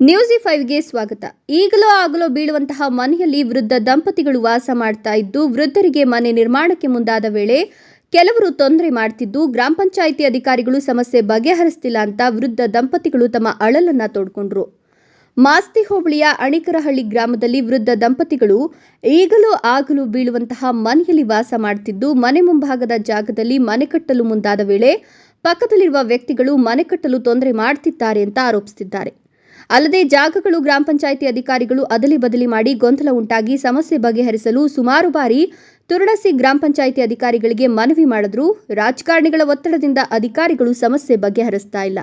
News ಫೈವ್ಗೆ ಸ್ವಾಗತ. ಈಗಲೋ ಆಗಲೋ ಬೀಳುವಂತಹ ಮನೆಯಲ್ಲಿ ವೃದ್ಧ ದಂಪತಿಗಳು ವಾಸ ಮಾಡ್ತಾ ಇದ್ದು, ವೃದ್ಧರಿಗೆ ಮನೆ ನಿರ್ಮಾಣಕ್ಕೆ ಮುಂದಾದ ವೇಳೆ ಕೆಲವರು ತೊಂದರೆ ಮಾಡ್ತಿದ್ದು, ಗ್ರಾಮ ಪಂಚಾಯಿತಿ ಅಧಿಕಾರಿಗಳು ಸಮಸ್ಯೆ ಬಗೆಹರಿಸ್ತಿಲ್ಲ ಅಂತ ವೃದ್ಧ ದಂಪತಿಗಳು ತಮ್ಮ ಅಳಲನ್ನ ತೋಡ್ಕೊಂಡ್ರು. ಮಾಸ್ತಿ ಹೋಬಳಿಯ ಅಣಿಕರಹಳ್ಳಿ ಗ್ರಾಮದಲ್ಲಿ ವೃದ್ಧ ದಂಪತಿಗಳು ಈಗಲೂ ಆಗಲೂ ಬೀಳುವಂತಹ ಮನೆಯಲ್ಲಿ ವಾಸ ಮಾಡ್ತಿದ್ದು, ಮನೆ ಮುಂಭಾಗದ ಜಾಗದಲ್ಲಿ ಮನೆ ಕಟ್ಟಲು ಮುಂದಾದ ವೇಳೆ ಪಕ್ಕದಲ್ಲಿರುವ ವ್ಯಕ್ತಿಗಳು ಮನೆ ಕಟ್ಟಲು ತೊಂದರೆ ಮಾಡ್ತಿದ್ದಾರೆ ಅಂತ ಆರೋಪಿಸುತ್ತಿದ್ದಾರೆ ಅಲ್ಲದೆ ಜಾಗಗಳು ಗ್ರಾಮ ಪಂಚಾಯಿತಿ ಅಧಿಕಾರಿಗಳು ಅದಲಿ ಬದಲಿ ಮಾಡಿ ಗೊಂದಲ ಉಂಟಾಗಿ ಸಮಸ್ಯೆ ಬಗೆಹರಿಸಲು ಸುಮಾರು ಬಾರಿ ತುರಡಸಿ ಗ್ರಾಮ ಪಂಚಾಯಿತಿ ಅಧಿಕಾರಿಗಳಿಗೆ ಮನವಿ ಮಾಡಿದ್ರು. ರಾಜಕಾರಣಿಗಳ ಒತ್ತಡದಿಂದ ಅಧಿಕಾರಿಗಳು ಸಮಸ್ಯೆ ಬಗೆಹರಿಸ್ತಾ ಇಲ್ಲ.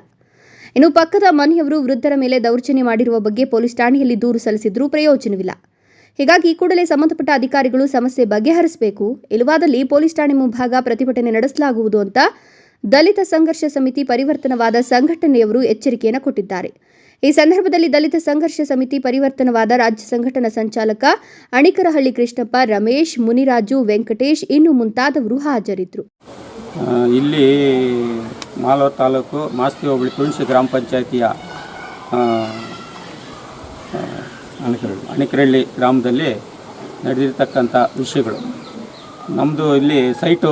ಇನ್ನು ಪಕ್ಕದ ಮನೆಯವರು ವೃದ್ಧರ ಮೇಲೆ ದೌರ್ಜನ್ಯ ಮಾಡಿರುವ ಬಗ್ಗೆ ಪೊಲೀಸ್ ಠಾಣೆಯಲ್ಲಿ ದೂರು ಸಲ್ಲಿಸಿದ್ರೂ ಪ್ರಯೋಜನವಿಲ್ಲ. ಹೀಗಾಗಿ ಕೂಡಲೇ ಸಂಬಂಧಪಟ್ಟ ಅಧಿಕಾರಿಗಳು ಸಮಸ್ಯೆ ಬಗೆಹರಿಸಬೇಕು. ಇಲ್ಲವಾದಲ್ಲಿ ಪೊಲೀಸ್ ಠಾಣೆ ಮುಂಭಾಗ ಪ್ರತಿಭಟನೆ ನಡೆಸಲಾಗುವುದು ಅಂತ ದಲಿತ ಸಂಘರ್ಷ ಸಮಿತಿ ಪರಿವರ್ತನವಾದ ಸಂಘಟನೆಯವರು ಎಚ್ಚರಿಕೆಯನ್ನು ಕೊಟ್ಟಿದ್ದಾರೆ. ಈ ಸಂದರ್ಭದಲ್ಲಿ ದಲಿತ ಸಂಘರ್ಷ ಸಮಿತಿ ಪರಿವರ್ತನವಾದ ರಾಜ್ಯ ಸಂಘಟನಾ ಸಂಚಾಲಕ ಅಣಿಕರಹಳ್ಳಿ ಕೃಷ್ಣಪ್ಪ, ರಮೇಶ್, ಮುನಿರಾಜು, ವೆಂಕಟೇಶ್ ಇನ್ನು ಮುಂತಾದವರು ಹಾಜರಿದ್ದರು. ಇಲ್ಲಿ ಮಾಲವ ತಾಲೂಕು ಮಾಸ್ತಿ ಹೋಬಳಿ ತುಳಸಿ ಗ್ರಾಮ ಪಂಚಾಯತಿಯ ಅಣಿಕರಳ್ಳಿ ಗ್ರಾಮದಲ್ಲಿ ನಡೆದಿರ್ತಕ್ಕಂಥ ವಿಷಯಗಳು. ನಮ್ಮದು ಇಲ್ಲಿ ಸೈಟು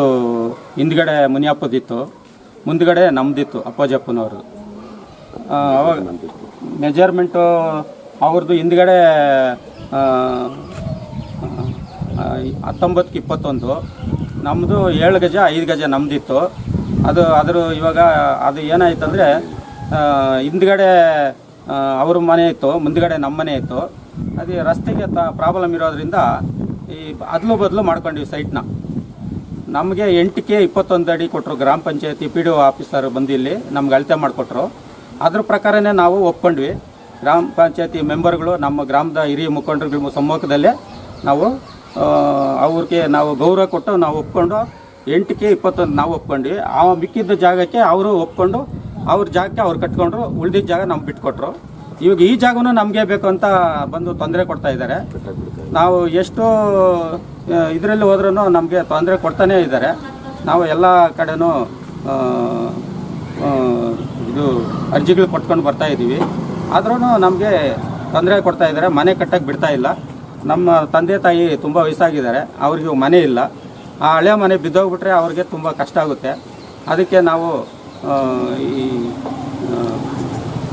ಹಿಂದ್ಗಡೆ ಮುನಿಯಪ್ಪದಿತ್ತು, ಮುಂದ್ಗಡೆ ನಮ್ಮದಿತ್ತು ಅಪ್ಪಾಜಪ್ಪನವ್ರದ್ದು. ಅವಾಗ ಮೆಜರ್ಮೆಂಟು ಅವ್ರದ್ದು ಹಿಂದ್ಗಡೆ ಹತ್ತೊಂಬತ್ತು ಇಪ್ಪತ್ತೊಂದು ನಮ್ಮದು ಏಳು ಗಜ, ಐದು ಗಜ ನಮ್ಮದಿತ್ತು ಅದು, ಅದ್ರ ಇವಾಗ, ಅದು ಏನಾಯ್ತಂದರೆ ಹಿಂದ್ಗಡೆ ಅವ್ರ ಮನೆ ಇತ್ತು, ಮುಂದ್ಗಡೆ ನಮ್ಮ ಮನೆ ಇತ್ತು. ಅದೇ ರಸ್ತೆಗೆ ತ ಪ್ರಾಬ್ಲಮ್ ಇರೋದ್ರಿಂದ ಈ ಅದಲು ಬದಲು ಮಾಡ್ಕೊಂಡಿವಿ ಸೈಟ್ನ ನಮಗೆ ಎಂಟಕ್ಕೆ ಇಪ್ಪತ್ತೊಂದು ಅಡಿ ಕೊಟ್ಟರು ಗ್ರಾಮ ಪಂಚಾಯತಿ ಪಿ ಡಿ ಒ ಆಫೀಸರ್ ಬಂದಿಲ್ಲಿ ನಮ್ಗೆ ಅಳತೆ ಮಾಡಿಕೊಟ್ರು. ಅದ್ರ ಪ್ರಕಾರನೇ ನಾವು ಒಪ್ಕೊಂಡ್ವಿ. ಗ್ರಾಮ ಪಂಚಾಯತಿ ಮೆಂಬರ್ಗಳು, ನಮ್ಮ ಗ್ರಾಮದ ಹಿರಿಯ ಮುಖಂಡರುಗಳ ಸಮ್ಮುಖದಲ್ಲೇ ನಾವು ಅವ್ರಿಗೆ ನಾವು ಗೌರವ ಕೊಟ್ಟು ನಾವು ಒಪ್ಕೊಂಡು ಎಂಟಕ್ಕೆ ಇಪ್ಪತ್ತೊಂದು ನಾವು ಒಪ್ಕೊಂಡ್ವಿ. ಆ ಮಿಕ್ಕಿದ್ದ ಜಾಗಕ್ಕೆ ಅವರು ಒಪ್ಕೊಂಡು ಅವ್ರ ಜಾಗಕ್ಕೆ ಅವ್ರು ಕಟ್ಕೊಂಡ್ರು. ಉಳಿದಿದ್ದ ಜಾಗ ನಮ್ಗೆ ಬಿಟ್ಕೊಟ್ರು. ಇವಾಗ ಈ ಜಾಗನೂ ನಮಗೆ ಬೇಕು ಅಂತ ಬಂದು ತೊಂದರೆ ಕೊಡ್ತಾ ಇದ್ದಾರೆ. ನಾವು ಎಷ್ಟು ಇದರಲ್ಲಿ ಹೋದ್ರೂ ನಮಗೆ ತೊಂದರೆ ಕೊಡ್ತಾನೇ ಇದ್ದಾರೆ. ನಾವು ಎಲ್ಲ ಕಡೆನೂ ಇದು ಅರ್ಜಿಗಳು ಕೊಟ್ಕೊಂಡು ಬರ್ತಾ ಇದ್ದೀವಿ ಆದ್ರೂ ನಮಗೆ ತೊಂದರೆ ಕೊಡ್ತಾ ಇದ್ದಾರೆ ಮನೆ ಕಟ್ಟಕ್ಕೆ ಬಿಡ್ತಾ ಇಲ್ಲ. ನಮ್ಮ ತಂದೆ ತಾಯಿ ತುಂಬ ವಯಸ್ಸಾಗಿದ್ದಾರೆ, ಅವ್ರಿಗೆ ಮನೆ ಇಲ್ಲ. ಆ ಹಳೆ ಮನೆ ಬಿದ್ದೋಗ್ಬಿಟ್ರೆ ಅವ್ರಿಗೆ ತುಂಬ ಕಷ್ಟ ಆಗುತ್ತೆ. ಅದಕ್ಕೆ ನಾವು ಈ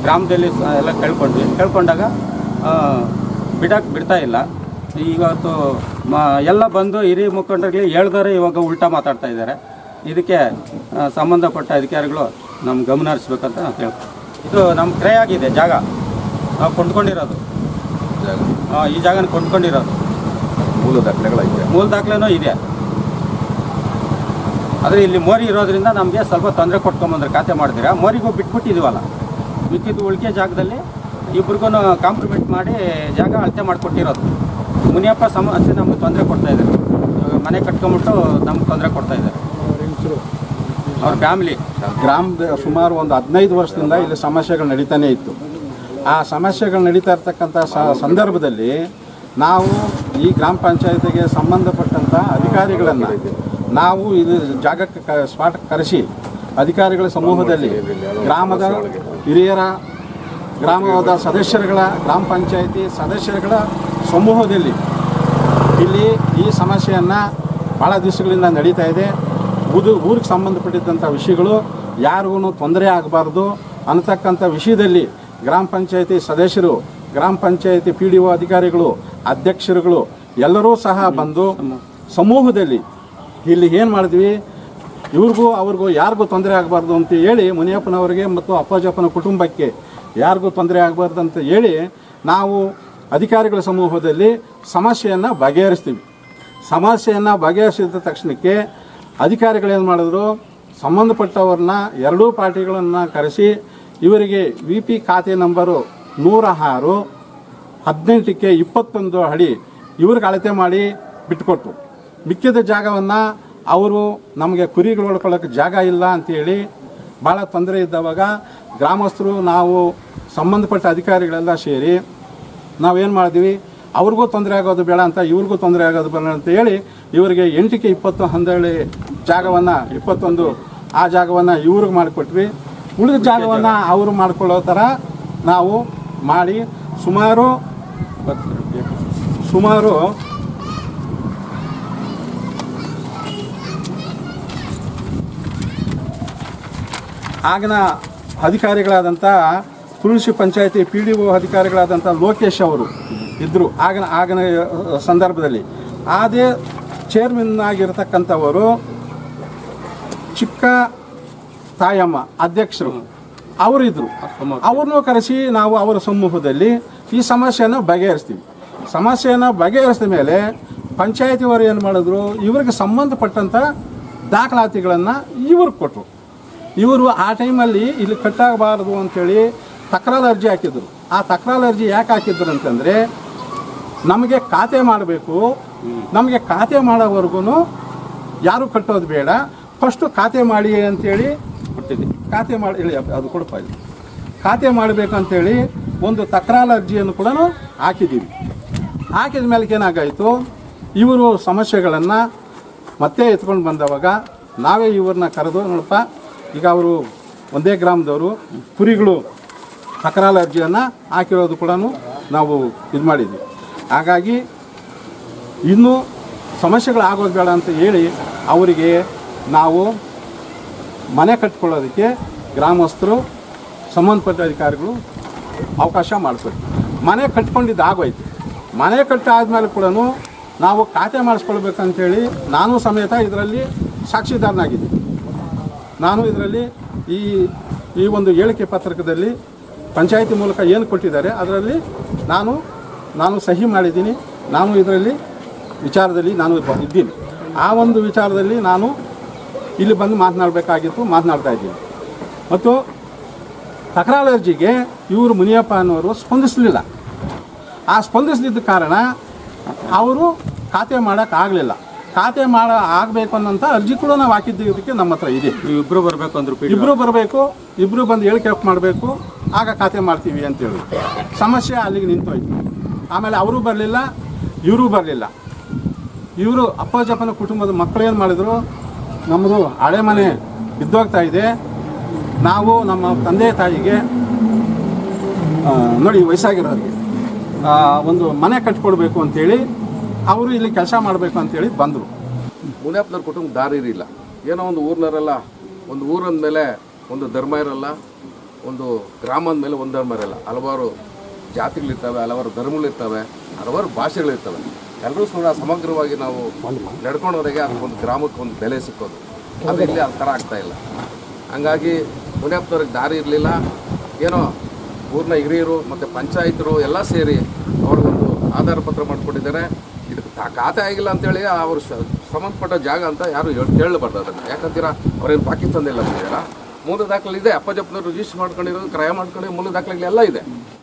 ಗ್ರಾಮದಲ್ಲಿ ಎಲ್ಲ ಕೇಳ್ಕೊಂಡ್ವಿ. ಕೇಳ್ಕೊಂಡಾಗ ಬಿಡಕ್ಕೆ ಬಿಡ್ತಾ ಇಲ್ಲ. ಇವತ್ತು, ಮ, ಎಲ್ಲ ಬಂದು ಹಿರಿಯ ಮುಖಂಡರಿಗೆ ಹೇಳ್ದವ್ರೆ ಇವಾಗ ಉಲ್ಟಾ ಮಾತಾಡ್ತಾ ಇದ್ದಾರೆ. ಇದಕ್ಕೆ ಸಂಬಂಧಪಟ್ಟ ಅಧಿಕಾರಿಗಳು ನಮ್ಮ ಗಮನ ಹರಿಸ್ಬೇಕಂತ ನಾವು ಕೇಳ್ತೀವಿ ಇದು ನಮ್ಮ ಕ್ರಯ ಆಗಿದೆ ಜಾಗ. ನಾವು ಕೊಂಡ್ಕೊಂಡಿರೋದು. ಆ, ಈ ಜಾಗನ ಕೊಂಡ್ಕೊಂಡಿರೋದು. ಮೂಲ ದಾಖಲೆಗಳಿದೆ ಮೂಲ ದಾಖಲೆನೂ ಇದೆ. ಆದರೆ ಇಲ್ಲಿ ಮೋರಿ ಇರೋದ್ರಿಂದ ನಮಗೆ ಸ್ವಲ್ಪ ತೊಂದರೆ ಕೊಟ್ಕೊಂಬಂದ್ರೆ ಖಾತೆ ಮಾಡ್ತೀರಾ? ಮೋರಿಗೂ ಬಿಟ್ಬಿಟ್ಟಿದ್ದೀವಲ್ಲ ಮಿಕ್ಕಿದ್ದು ಉಳಿಕೆ ಜಾಗದಲ್ಲಿ ಇಬ್ರಿಗೂ ಕಾಂಪ್ರಿಮೆಂಟ್ ಮಾಡಿ ಜಾಗ ಅಳತೆ ಮಾಡಿಕೊಟ್ಟಿರೋದು. ಮುನಿಯಪ್ಪ ಸಮಸ್ಯೆ ನಮ್ಗೆ ತೊಂದರೆ ಕೊಡ್ತಾ ಇದ್ದಾರೆ. ಇವಾಗ ಮನೆ ಕಟ್ಕೊಂಬಿಟ್ಟು ನಮ್ಗೆ ತೊಂದರೆ ಕೊಡ್ತಾ ಇದ್ದಾರೆ. ಅವ್ರ ಫ್ಯಾಮಿಲಿ. ಗ್ರಾಮದ ಸುಮಾರು ಒಂದು ಹದಿನೈದು ವರ್ಷದಿಂದ ಇಲ್ಲಿ ಸಮಸ್ಯೆಗಳು ನಡೀತಾನೆ ಇತ್ತು. ಆ ಸಮಸ್ಯೆಗಳು ನಡೀತಾ ಇರ್ತಕ್ಕಂಥ ಸಂದರ್ಭದಲ್ಲಿ ನಾವು ಈ ಗ್ರಾಮ ಪಂಚಾಯತಿಗೆ ಸಂಬಂಧಪಟ್ಟಂಥ ಅಧಿಕಾರಿಗಳನ್ನು ನಾವು ಇದು ಜಾಗಕ್ಕೆ ಕ, ಸ್ಪಾಟ್ ಕರೆಸಿ ಅಧಿಕಾರಿಗಳ ಸಮೂಹದಲ್ಲಿ ಗ್ರಾಮದ ಹಿರಿಯರ, ಗ್ರಾಮದ ಸದಸ್ಯರುಗಳ, ಗ್ರಾಮ ಪಂಚಾಯತಿ ಸದಸ್ಯರುಗಳ ಸಮೂಹದಲ್ಲಿ ಇಲ್ಲಿ ಈ ಸಮಸ್ಯೆಯನ್ನು ಭಾಳ ದಿವಸಗಳಿಂದ ನಡೀತಾ ಇದೆ. ಊದು ಊರಿಗೆ ಸಂಬಂಧಪಟ್ಟಿದ್ದಂಥ ವಿಷಯಗಳು ಯಾರಿಗೂ ತೊಂದರೆ ಆಗಬಾರ್ದು ಅನ್ನತಕ್ಕಂಥ ವಿಷಯದಲ್ಲಿ ಗ್ರಾಮ ಪಂಚಾಯತಿ ಸದಸ್ಯರು, ಗ್ರಾಮ ಪಂಚಾಯತಿ ಪಿ ಡಿ ಒ ಅಧಿಕಾರಿಗಳು, ಅಧ್ಯಕ್ಷರುಗಳು ಎಲ್ಲರೂ ಸಹ ಬಂದು ಸಮೂಹದಲ್ಲಿ ಇಲ್ಲಿ ಏನು ಮಾಡಿದ್ವಿ? ಇವ್ರಿಗೂ ಅವ್ರಿಗೂ ಯಾರಿಗೂ ತೊಂದರೆ ಆಗಬಾರ್ದು ಅಂತ ಹೇಳಿ ಮುನಿಯಪ್ಪನವರಿಗೆ ಮತ್ತು ಅಪ್ಪಾಜಪ್ಪನ ಕುಟುಂಬಕ್ಕೆ ಯಾರಿಗೂ ತೊಂದರೆ ಆಗಬಾರ್ದು ಅಂತ ಹೇಳಿ ನಾವು ಅಧಿಕಾರಿಗಳ ಸಮೂಹದಲ್ಲಿ ಸಮಸ್ಯೆಯನ್ನು ಬಗೆಹರಿಸ್ತೀವಿ. ಸಮಸ್ಯೆಯನ್ನು ಬಗೆಹರಿಸಿದ ತಕ್ಷಣಕ್ಕೆ ಅಧಿಕಾರಿಗಳೇನು ಮಾಡಿದ್ರು? ಸಂಬಂಧಪಟ್ಟವ್ರನ್ನ ಎರಡೂ ಪಾರ್ಟಿಗಳನ್ನು ಕರೆಸಿ ಇವರಿಗೆ ವಿ ಪಿ ಖಾತೆ ನಂಬರು ನೂರ ಆರು ಹದಿನೆಂಟಕ್ಕೆ ಇಪ್ಪತ್ತೊಂದು ಅಡಿ ಇವ್ರಿಗೆ ಅಳತೆ ಮಾಡಿ ಬಿಟ್ಟುಕೊಟ್ರು ಮಿಕ್ಕಿದ ಜಾಗವನ್ನು ಅವರು ನಮಗೆ ಕುರಿಗಳು ಉಳ್ಕೊಳ್ಳೋಕೆ ಜಾಗ ಇಲ್ಲ ಅಂತೇಳಿ ಭಾಳ ತೊಂದರೆ ಇದ್ದವಾಗ ಗ್ರಾಮಸ್ಥರು, ನಾವು ಸಂಬಂಧಪಟ್ಟ ಅಧಿಕಾರಿಗಳೆಲ್ಲ ಸೇರಿ ನಾವೇನು ಮಾಡಿದ್ವಿ? ಅವ್ರಿಗೂ ತೊಂದರೆ ಆಗೋದು ಬೇಡ ಅಂತ, ಇವ್ರಿಗೂ ತೊಂದರೆ ಆಗೋದು ಬೇಡ ಅಂತ ಹೇಳಿ ಇವರಿಗೆ ಎಂಟಕ್ಕೆ ಇಪ್ಪತ್ತು ಹಂದಳಿ ಜಾಗವನ್ನು, ಇಪ್ಪತ್ತೊಂದು ಆ ಜಾಗವನ್ನು ಇವ್ರಿಗೆ ಮಾಡಿಕೊಟ್ವಿ. ಉಳಿದ ಜಾಗವನ್ನು ಅವರು ಮಾಡಿಕೊಳ್ಳೋ ಥರ ನಾವು ಮಾಡಿ ಸುಮಾರು ಸುಮಾರು ಆಗಿನ ಅಧಿಕಾರಿಗಳಾದಂಥ ತುಳಸಿ ಪಂಚಾಯತಿ ಪಿ ಡಿ ಒ ಅಧಿಕಾರಿಗಳಾದಂಥ ಲೋಕೇಶ್ ಅವರು ಇದ್ದರು ಆಗಿನ ಆಗಿನ ಸಂದರ್ಭದಲ್ಲಿ. ಅದೇ ಚೇರ್ಮನ್ ಆಗಿರ್ತಕ್ಕಂಥವರು ಚಿಕ್ಕ ತಾಯಮ್ಮ, ಅಧ್ಯಕ್ಷರು ಅವರಿದ್ದರು ಅವ್ರನ್ನೂ ಕರೆಸಿ ನಾವು ಅವರ ಸಮೂಹದಲ್ಲಿ ಈ ಸಮಸ್ಯೆಯನ್ನು ಬಗೆಹರಿಸ್ತೀವಿ. ಸಮಸ್ಯೆಯನ್ನು ಬಗೆಹರಿಸಿದ ಮೇಲೆ ಪಂಚಾಯತಿಯವರು ಏನು ಮಾಡಿದ್ರು? ಇವ್ರಿಗೆ ಸಂಬಂಧಪಟ್ಟಂಥ ದಾಖಲಾತಿಗಳನ್ನು ಇವ್ರಿಗೆ ಕೊಟ್ಟರು ಇವರು ಆ ಟೈಮಲ್ಲಿ ಇಲ್ಲಿ ಕಟ್ಟಾಗಬಾರದು ಅಂಥೇಳಿ ತಕರಾರು ಅರ್ಜಿ ಹಾಕಿದ್ರು. ಆ ತಕರಾರು ಅರ್ಜಿ ಯಾಕೆ ಹಾಕಿದ್ರು ಅಂತಂದರೆ, ನಮಗೆ ಖಾತೆ ಮಾಡಬೇಕು ನಮಗೆ ಖಾತೆ ಮಾಡೋವರೆಗೂ ಯಾರು ಕಟ್ಟೋದು ಬೇಡ. ಫಸ್ಟು ಖಾತೆ ಮಾಡಿ ಅಂತೇಳಿ ಕೊಟ್ಟಿದ್ದೆ ಖಾತೆ ಮಾಡಿ ಅದು ಕೊಡಪ್ಪ ಇಲ್ಲಿ. ಖಾತೆ ಮಾಡಬೇಕಂತೇಳಿ ಒಂದು ತಕರಾರು ಅರ್ಜಿಯನ್ನು ಕೂಡ ಹಾಕಿದ್ದೀವಿ. ಹಾಕಿದ ಮೇಲೆ ಏನಾಗಾಯಿತು? ಇವರು ಸಮಸ್ಯೆಗಳನ್ನು ಮತ್ತೆ ಎತ್ಕೊಂಡು ಬಂದವಾಗ ನಾವೇ ಇವ್ರನ್ನ ಕರೆದು, ನೋಡಪ್ಪ, ಈಗ ಅವರು ಒಂದೇ ಗ್ರಾಮದವರು, ಕುರಿಗಳು ತಕರಾರು ಅರ್ಜಿಯನ್ನು ಹಾಕಿರೋದು ಕೂಡ ನಾವು ಇದು ಮಾಡಿದ್ವಿ. ಹಾಗಾಗಿ ಇನ್ನೂ ಸಮಸ್ಯೆಗಳು ಆಗೋದು ಬೇಡ ಅಂತ ಹೇಳಿ ಅವರಿಗೆ ನಾವು ಮನೆ ಕಟ್ಕೊಳ್ಳೋದಕ್ಕೆ ಗ್ರಾಮಸ್ಥರು ಸಂಬಂಧಪಟ್ಟ ಅಧಿಕಾರಿಗಳು ಅವಕಾಶ ಮಾಡಿಸ್ಬೇಕು ಮನೆ ಕಟ್ಕೊಂಡಿದ್ದು ಆಗೋಯ್ತು. ಮನೆ ಕಟ್ಟಾದ್ಮೇಲೆ ಕೂಡ ನಾವು ಖಾತೆ ಮಾಡಿಸ್ಕೊಳ್ಬೇಕಂತೇಳಿ ನಾನು ಸಮೇತ ಇದರಲ್ಲಿ ಸಾಕ್ಷಿದಾರನಾಗಿದ್ದೀನಿ ನಾನು ಇದರಲ್ಲಿ ಈ ಈ ಒಂದು ಹೇಳಿಕೆ ಪತ್ರಕದಲ್ಲಿ ಪಂಚಾಯಿತಿ ಮೂಲಕ ಏನು ಕೊಟ್ಟಿದ್ದಾರೆ, ಅದರಲ್ಲಿ ನಾನು ನಾನು ಸಹಿ ಮಾಡಿದ್ದೀನಿ. ನಾನು ಇದರಲ್ಲಿ ವಿಚಾರದಲ್ಲಿ ನಾನು ಇದ್ದೀನಿ. ಆ ಒಂದು ವಿಚಾರದಲ್ಲಿ ನಾನು ಇಲ್ಲಿ ಬಂದು ಮಾತನಾಡಬೇಕಾಗಿತ್ತು ಮಾತನಾಡ್ತಾ ಇದ್ದೀನಿ. ಮತ್ತು ತಕರಾರು ಅರ್ಜಿಗೆ ಇವರು ಮುನಿಯಪ್ಪ ಅನ್ನೋರು ಸ್ಪಂದಿಸಲಿಲ್ಲ. ಆ ಸ್ಪಂದಿಸದಿದ್ದ ಕಾರಣ ಅವರು ಖಾತೆ ಮಾಡೋಕ್ಕಾಗಲಿಲ್ಲ ಖಾತೆ ಮಾಡ ಆಗಬೇಕು ಅನ್ನೋಂಥ ಅರ್ಜಿ ಕೂಡ ನಾವು ಹಾಕಿದ್ದಕ್ಕೆ ನಮ್ಮ ಹತ್ರ ಇದೆ. ನೀವು ಇಬ್ರು ಬರಬೇಕು ಅಂದರು ಇಬ್ಬರು ಬರಬೇಕು ಇಬ್ಬರು ಬಂದು ಹೇಳಿಕೆ ಮಾಡಬೇಕು ಆಗ ಖಾತೆ ಮಾಡ್ತೀವಿ ಅಂತೇಳಿ. ಸಮಸ್ಯೆ ಅಲ್ಲಿಗೆ ನಿಂತೋಯ್ತು. ಆಮೇಲೆ ಅವರು ಬರಲಿಲ್ಲ ಇವರು ಬರಲಿಲ್ಲ. ಇವರು ಅಪ್ಪಾಜಪ್ಪನ ಕುಟುಂಬದ ಮಕ್ಕಳು ಏನು ಮಾಡಿದ್ರು? ನಮ್ಮದು ಹಳೆ ಮನೆ ಬಿದ್ದೋಗ್ತಾ ಇದೆ. ನಾವು ನಮ್ಮ ತಂದೆ ತಾಯಿಗೆ ನೋಡಿ ವಯಸ್ಸಾಗಿರೋರಿಗೆ ಒಂದು ಮನೆ ಕಟ್ಕೊಡ್ಬೇಕು ಅಂತೇಳಿ ಅವರು ಇಲ್ಲಿ ಕೆಲಸ ಮಾಡಬೇಕು ಅಂತೇಳಿ ಬಂದರು. ಮುನಿಯಪ್ಪನವ್ರ ಕುಟುಂಬ ದಾರಿ ಇರಲಿಲ್ಲ. ಏನೋ ಒಂದು ಊರ್ನರಲ್ಲ ಒಂದು ಊರಂದ ಮೇಲೆ ಒಂದು ಧರ್ಮ ಇರಲ್ಲ, ಒಂದು ಗ್ರಾಮದ ಮೇಲೆ ಒಂದು ಧರ್ಮ ಇರಲ್ಲ. ಹಲವಾರು ಜಾತಿಗಳಿರ್ತವೆ, ಹಲವಾರು ಧರ್ಮಗಳಿರ್ತವೆ, ಹಲವಾರು ಭಾಷೆಗಳಿರ್ತವೆ. ಎಲ್ಲರೂ ಕೂಡ ಸಮಗ್ರವಾಗಿ ನಾವು ನಡ್ಕೊಂಡು ಒಂದು ಗ್ರಾಮಕ್ಕೆ ಒಂದು ಬೆಲೆ ಸಿಕ್ಕೋದು. ಅದು ಇಲ್ಲಿ ಆ ಥರ ಆಗ್ತಾ ಇಲ್ಲ. ಹಂಗಾಗಿ ಮುನಿಯಪ್ಪನವ್ರಿಗೆ ದಾರಿ ಇರಲಿಲ್ಲ. ಏನೋ ಊರಿನ ಹಿರಿಯರು ಮತ್ತು ಪಂಚಾಯತರು ಎಲ್ಲ ಸೇರಿ ಅವ್ರಿಗೊಂದು ಆಧಾರ ಪತ್ರ ಮಾಡಿಕೊಟ್ಟಿದ್ದಾರೆ ಇದಕ್ಕೆ ಖಾತೆ ಆಗಿಲ್ಲ ಅಂತೇಳಿ ಅವರು ಸಂಬಂಧಪಟ್ಟ ಜಾಗ ಅಂತ ಯಾರು ಕೇಳಬಾರ್ದು ಅದನ್ನು. ಯಾಕಂತೀರಾ? ಅವ್ರೇನು ಪಾಕಿಸ್ತಾನದಲ್ಲ ಬಂದಿದ್ದಾರಾ ಮೂಲ ದಾಖಲೆ ಇದೆ. ಅಪ್ಪಜಪ್ಪನವ್ರು ರಿಜಿಸ್ಟರ್ ಮಾಡ್ಕೊಂಡಿರೋದು, ಕ್ರಯ ಮಾಡ್ಕೊಂಡು ಮೂಲ ದಾಖಲೆಗಳೆಲ್ಲ ಇದೆ.